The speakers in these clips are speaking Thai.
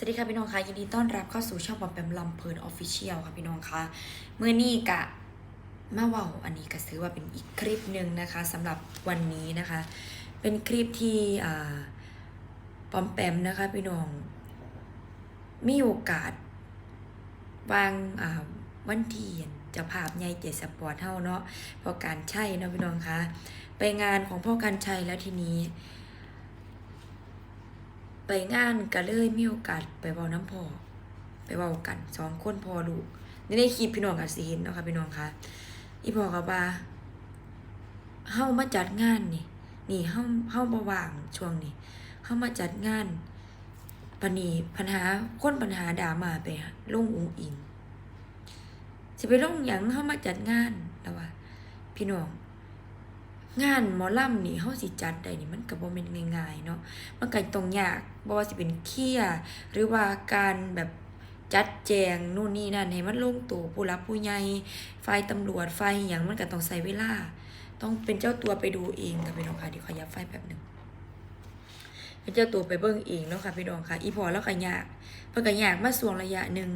สวัสดีค่ะพี่น้องคะยินดีต้อนรับเข้าสู่ช่องปอมแปมลำเพลินออฟฟิเชียลค่ะพี่น้องคะเมื่อนี้กะมาว่าอันนี้ก็ซื้อว่าเป็นอีกคลิปหนึ่งนะคะสำหรับวันนี้นะคะ เป็นคลิปที่อ่าปอมแปมนะคะพี่น้องมีโอกาสวางอ่าวันที่จะภาพใหญ่เจ็ดสปอร์ตเท่าเนาะพอการใช่เนาะพี่น้องคะไปงานของพ่อการชัยแล้วทีนี้ ไปงานก็เลยมีโอกาสไปเว้าน้ำพอไปเว้ากันสองคนพอลูกนี่ในคลิปพี่น้องกับสิเห็นเนาะค่ะพี่น้องคะอีพอกับว่าเฮามาจัดงานนี่ นี่เฮาเฮาบ่ว่างช่วงนี้เฮามาจัดงานปนีปัญหาคนปัญหาดรามาไปลงอุงอิงสิไปลงหยังเฮามาจัดงานแล้วว่าพี่น้อง งานหมอลำนี่เฮาสิจัดได้นี่มันก็บ่แม่นง่ายๆเนาะมันก็ต้องยากบ่ว่าสิเป็นเคลียร์หรือว่าการแบบจัดแจงนู่นนี่นั่นให้มันลงตัวผู้รับผู้ใหญ่ฝ่ายตำรวจฝ่ายหยังมันก็ต้องใช้เวลา ต้องเป็นเจ้าตัวไปดูเองค่ะพี่น้องค่ะเดี๋ยวขอยับไฟแป๊บหนึงเป็นเจ้าตัวไปเบิ่งเองเนาะค่ะพี่น้องค่ะ อีพอแล้วก็ยากเพิ่นก็ยากมาส่วงระยะหนึ่ง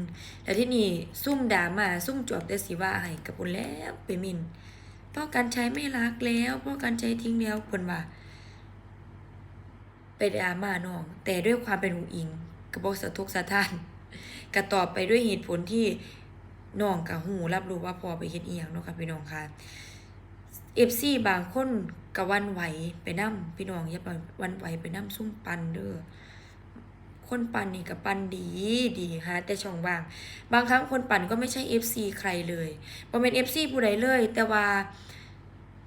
แล้วที่นี่ซุ่มด่ามาซุ่มจวบแต่สิว่าให้กับพุ่นแล้วไปมิน พราะการใช้ไม่รักแล้วเพราะการใช้ทิ้งแล้วเพิ่นว่าไปดราม่าน้อง แต่ด้วยความเป็นหูอิงกระบอกสะทุกสะท้านกระตอบไปด้วยเหตุผลที่น้องกับหูรับรู้ว่าพอไปเฮ็ดอีหยังเนาะค่ะพี่น้องค่ะเอฟซีบางคนกะวันไหวไปนํพี่น้องอย่าไปวันไหวไปนํซุ่มปันเด้อ คนปั่นนี่กับปั่นดีดีหาแต่ช่องว่าง บางครั้งคนปั่นก็ไม่ใช่ FC ใครเลยบ่เป็น FC ผู้ใดเลย แต่ว่า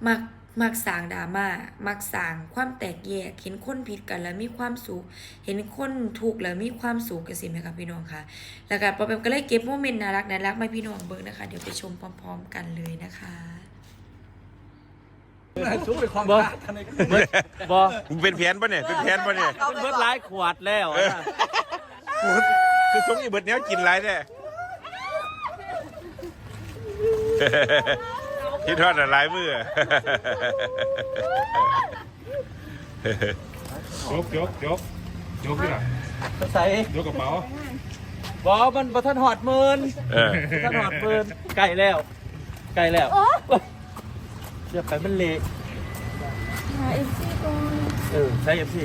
มักมักสร้างดราม่ามักสร้างความแตกแยก เห็นคนผิดกันแล้วมีความสุข เห็นคนถูกแล้วมีความสุขกันสิไหมครับพี่น้องคะแล้วก็ปอมแปมก็เลยเก็บโมเมนต์น่ารักน่ารักมาพี่น้องเบิ่งนะคะ เดี๋ยวไปชมพร้อม ๆ กันเลยนะคะ ชุบไปความบ่รักกันในเบิดบ่เป็นแผนปะเนี่ย เป็นแผนปะเนี่ยเบิดหลายขวดแล้วอะนะคือสงอีเบิดแนวกินไรเนี่ยที่ทอดอะหลายมือ ยกยกยกยกนี่ล่ะใส่ยกกระเป๋าบ่มันบ่ทันหอดหมื่นเออบ่ทันหอดหมื่นไก่แล้ว ไก่แล้วเดี๋ยวไปมันเละเออใช้ FC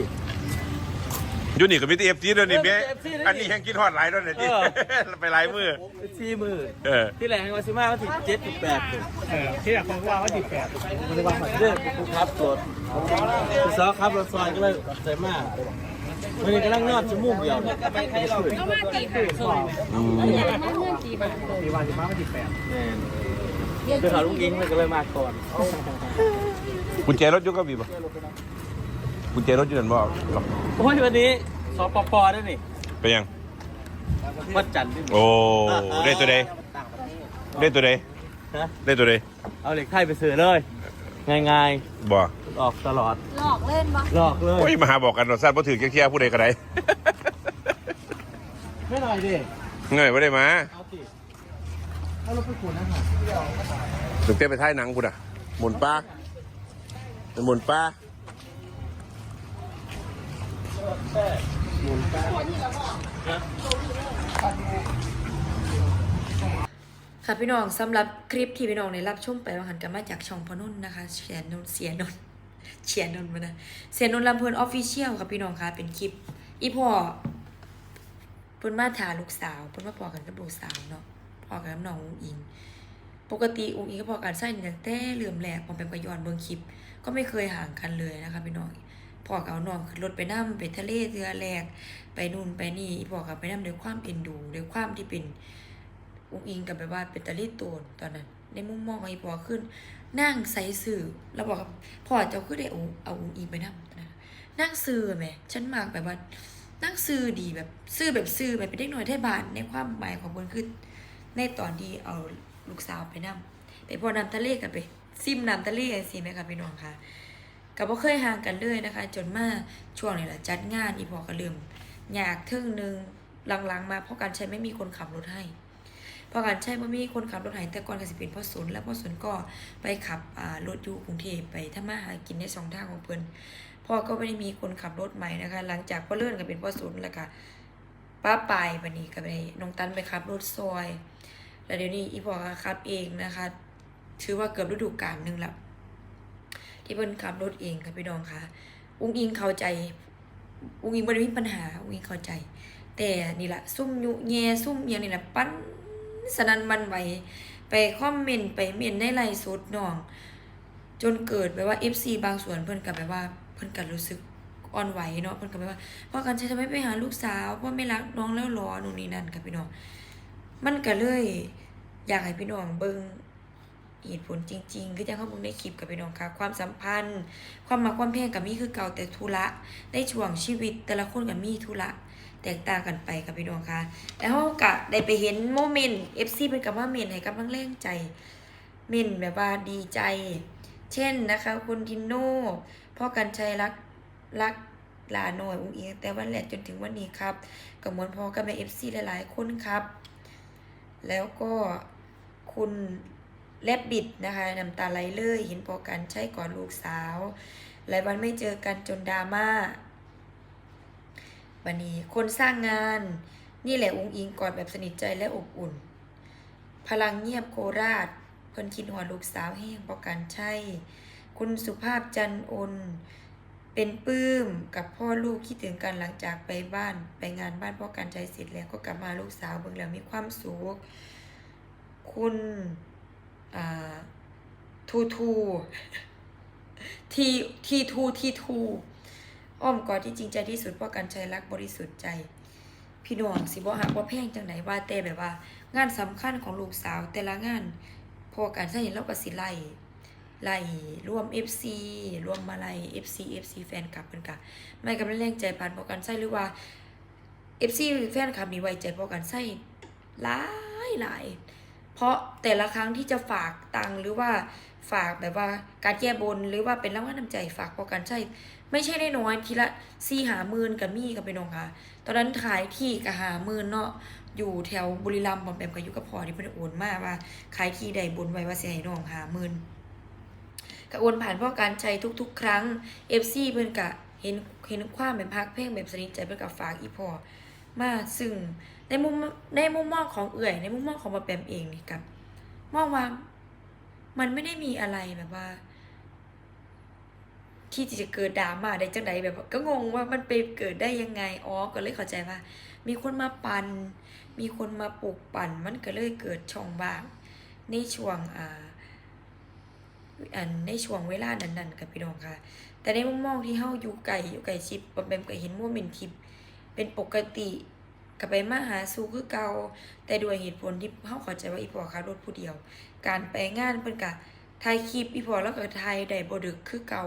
อยู่นี่ก็มีทีเอฟซีด้วยนี่เออแม่มี TFC ด้วยนี่อันนี้ยังกินทอดหลายด้วยเนี่ยที่ เออไปหลายมือสี่มือเออที่แหลงว่าสิมาวันที่7ถึง8พุ่นเออที่อยากฟังว่าว่าดิบแปดบ่ได้ว่าหอดเด้อผู้ขับรถผู้สาวขับรถซอยก็เลยใส่มาวันนี้กำลังนอนชั่วโมงเดียวเนี่ยไม่ใครเราก็มาตีหาส่งอืมอยากมาเงื่อนตีหาส่งมีวันที่มาว่าดิบแปด แม่น เดี๋ยวเขาลุงอิงมันก็เลยมาก่อนกุญแจรถยกก็มีปะกุญแจรถอยู่นั่นบ่หรอกโอ้ยวันนี้สปปด้วยนี่ไปยังวัดจันทร์ด้วยนี่โอ้ได้ตัวใดได้ตัวใดฮะได้ตัวใดเอาเหล็กไทยไปซื้อเลย ง่ายบ่ๆออกตลอดหลอกเล่นปะหลอกเลยโอ้ยมาหาบอกกันว่าสั้นบ่ถือเคียๆผู้ใดก็ได้ไม่หน่อยดิเงยบ่ได้มาเอา สิเอารถไปขูดนะฮะถึงเต้ไปท้ายหนังคุณอะหมุนป้าหมุนป้าค่ะพี่น้องสำหรับคลิปที่พี่น้องได้รับชมไปว่าหันกันมาจากช่องพนุ่นนะคะเสียนนเสียนนเสียนนมานะเสียนนลำเพลินออฟฟิเชียลค่ะพี่น้องค่ะเป็นคลิปอีพ่อเพิ่นมาถาลูกสาวเพิ่นมาพอกันกับลูกสาวเนาะ อกันกับน้องอุ้งอิง ปกติอุ้งอิงก็พอกันใส่ตั้งแต่เหลื่อมแหลกพอเป็นกระยอนเบิ่งคลิป ก็ไม่เคยห่างกันเลยนะคะพี่น้องพอกับน้องขึ้นรถไปนั่ไปทะเลเรือแรกไปนู่นไปนี่พอกับไปนั่ด้วยความเอ็นดูด้วยความที่เป็นอุ้งอิงกับแบบว่าเป็นตาลีโตนตอนนั้น ในมุมมองของอีพอขึ้น นั่งใส่สื่อแล้วบอกกับพ่อเจ้าคือได้เอาเอาอุ้งอิงไปนั่งนะนั่งซื้อไหมฉันมากแบบว่านั่งซื้อดีแบบซื้อแบบซื้อแบบเป็นเด็กหน่อยไทยบานในความหมายของคนคือ ในตอนที่เอาลูกสาวไปนั่งไปพอนำทะเลกันไป ซิมนำทะเลกันสิไหมคะพี่น้องค่ะกับว่าเคยห่างกันเลยนะคะ จนมาช่วงนี้แหละจัดงานอีพอก็เริ่มอยากทึ่งหนึงหลังๆ มาเพราะการใช้ไม่มีคนขับรถให้พอการใช้บ่มีคนขับรถไถแต่ก่อนก็สิเป็นพ่อสนแล้วพ่อสนก็ไปขับรถอยู่กรุงเทพไปทำมาหากินในสองทางของเพิ่นพ่อก็ไม่ได้มีคนขับรถใหม่นะคะ หลังจากพ่อเลื่อนก็เป็นพ่อสนแล้วก็ ป้าไปลายบันนี้ก็ไปน้องตันไปขับรถซอย แล้วเดี๋ยวนี้อีพอก็ขับเองนะคะ ถือว่าเกือบฤดูกาลหนึ่งละที่เพิ่นขับรถเองค่ะพี่น้องค่ะ อุ้งอิงเข้าใจ อุ้งอิงบ่ได้มีปัญหา อุ้งอิงเข้าใจ แต่นี่แหละซุ่มยุแย่ซุ่มอย่างนี่แหละปั้นสนันหวันไหวไปคอมเมนต์ไปเมนต์ในไลฟ์สดน้อง จนเกิดแบบว่า FC บางส่วนเพิ่นกับแบบว่าเพิ่นก็รู้สึก อ่อนไหวเนาะเพิ่นก็แบบว่าพ่อกันใช้ทำไมไปหาลูกสาวพ่อไม่รักน้องแล้วหรอนู่นนี่นั่นค่ะพี่น้องมันก็เลย อยากให้พี่น้องเบิ่งเหตุผลจริงๆ คือจังเขาบิ่งในคลิปกับพี่น้องค่ะ ความสัมพันธ์ ความมักความแพงกับมีคือเก่าแต่ธุระในช่วงชีวิต แต่ละคนกับมีธุระแตกต่างกันไปกับพี่น้องค่ะ แล้วเขาก็ได้ไปเห็นโมเมนต์ FC เป็นกับว่าเมนให้กำลังแรงใจ เมนแบบว่าดีใจ เช่นนะคะ คุณทินโน่พ่อกันชัยรัก รักหลาหน่อยอุ้งอิงแต่วันแรกจนถึงวันนี้ครับกับมวลพอกับแม่เอฟซีหลายๆ คนครับ แล้วก็คุณแลบบิดนะคะน้ำตาไหลเลยเห็นพอกันใช่ก่อนลูกสาว หลายวันไม่เจอกันจนดราม่าวันนี้คนสร้างงานนี่แหละอุ้งอิงกอดแบบสนิทใจและอบอุ่น พลังเงียบโคราช เพิ่นคิดหัวลูกสาวแห้งประกันใช่ คุณสุภาพจันโอน เป็นปลื้มกับพ่อลูกคิดถึงกันหลังจากไปบ้านไปงานบ้านพ่อกันใจเสร็จแล้วก็กลับมาลูกสาวเบิ่งแล้วมีความสุขคุณอ่าทูทูทีทีทูทีทูอ้อมกอดที่จริงใจที่สุดพ่อกันใจรักบริสุทธิ์ใจ พี่น้องสิบ่หักว่าแพงจังไหนว่าแต่แบบว่า งานสำคัญของลูกสาวแต่ละงานพ่อกันใช่เราก็สิไล่ ไล่ร่วม FC ร่วมมาไล่ FC FC แฟนคลับเพิ่นกะไม่กำลังแรงใจผ่านพอกันใช่หรือว่า FC แฟนคลับนี่ไว้ใจพอกันใช่หลายหลายเพราะแต่ละครั้งที่จะฝากตังหรือว่าฝากแบบว่าการแก้บนหรือว่าเป็นรางวัลน้ำใจฝากพอกันใช่ ไม่ใช่ได้น้อยทีละสี่หาหมื่นกับมี่กับไปน้องค่ะ ตอนนั้นขายที่กับหาหมื่นเนาะอยู่แถวบุรีรัมย์บอมแบมกับยุกับพอที่เพิ่นโอนมาว่าขายที่ใดบนไว้ว่าเสิให้น้องหาหมื่น ก็โอนผ่านพราะการใช้ทุก ๆ ครั้ง FC เพิ่นก็เห็นเห็นความแบบพักเพลงแบบสนิทใจเพิ่นก็ฝากอีพอมาซึ่งในมุมในมุมมองของเอื่อย ในมุมมองของบอมแบมเองนี่กับมองว่ามันไม่ได้มีอะไรแบบว่า ที่จะเกิดดราม่าได้จังใดแบบ ก็งงว่ามันไปเกิดได้ยังไงอ๋อก็เลยเข้าใจว่า มีคนมาปันมีคนมาปลูกปั่น มันก็เลยเกิดช่องว่างในช่วงอ่า อันในช่วงเวลานั้นๆกับพี่น้องค่ะ แต่ในมุมมองที่เฮาอยู่ไกลอยู่ไกลชิปบอมแบมก็เห็นโมเมนต์คลิปเป็นปกติก็ไปมาหาสู่คือเก่าแต่ด้วยเหตุผลที่เฮาเข้าใจว่าอีพอขับรถผู้เดียว การไปงานเพิ่นก็ถ่ายคลิปอีพอแล้วก็ถ่ายได้บ่ดึกคือเก่า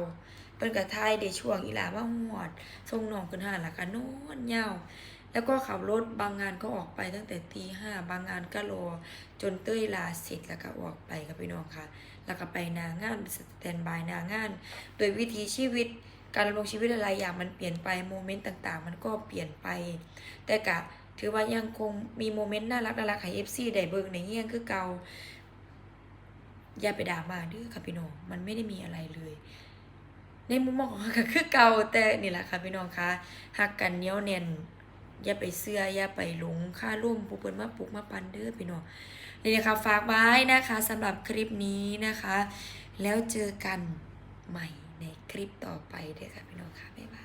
เพิ่นก็ถ่ายได้ช่วงอีหลามาฮอดส่งน้องขึ้นหานแล้วก็นอนยาว แล้วก็ขับรถบางงานก็ออกไปตั้งแต่ตีห้าบางงานก็รอจนเต้ยลาเสร็จแล้วก็ออกไปกับพี่น้องค่ะ แล้วก็ไปนางานสแตนบายนางาน โดยวิถีชีวิตการดำรงชีวิตหลายๆอย่างมันเปลี่ยนไปโมเมนต์ต่างๆ มันก็เปลี่ยนไป แต่กะถือว่ายังคงมีโมเมนต์น่ารักน่ารักให้เอฟซีได้เบิ่งในเงี้ยงคือเก่าอย่าไปด่ามาเด้อค่ะพี่น้องมันไม่ได้มีอะไรเลย ในมุมมองของเขาก็คือเก่าแต่นี่แหละค่ะพี่น้องคะหักกันเนี้ยวแน่นอย่าไปเสื้ออย่าไปหลงค่าร่วมผู้เปิ้นมาปลุกมาปันเด้อพี่น้อง นี่นะคะฝากไว้นะคะสำหรับคลิปนี้นะคะ แล้วเจอกันใหม่ในคลิปต่อไปด้อค่ะพี่น้องค่ะบ๊ายบาย